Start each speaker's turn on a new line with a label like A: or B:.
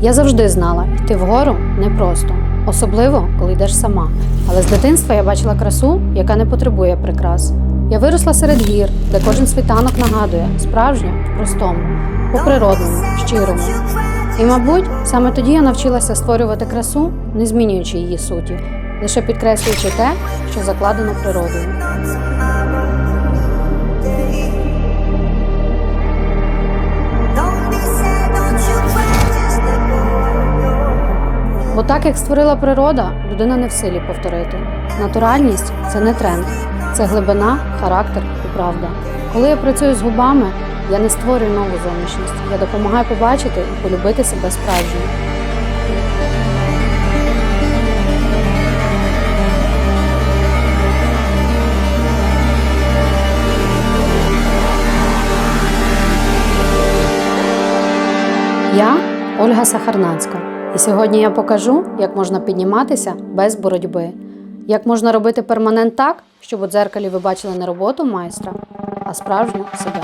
A: Я завжди знала, йти вгору непросто, особливо коли йдеш сама. Але з дитинства я бачила красу, яка не потребує прикрас. Я виросла серед гір, де кожен світанок нагадує справжнє в простому, по-природному, щирому. І, мабуть, саме тоді я навчилася створювати красу, не змінюючи її суті, лише підкреслюючи те, що закладено природою. Бо так як створила природа, людина не в силі повторити. Натуральність це не тренд, це глибина, характер і правда. Коли я працюю з губами, я не створюю нову зовнішність. Я допомагаю побачити і полюбити себе справжньою. Я Ольга Сахарнацька, і сьогодні я покажу, як можна підніматися без боротьби, як можна робити перманент так, щоб у дзеркалі ви бачили не роботу майстра, а справжню себе.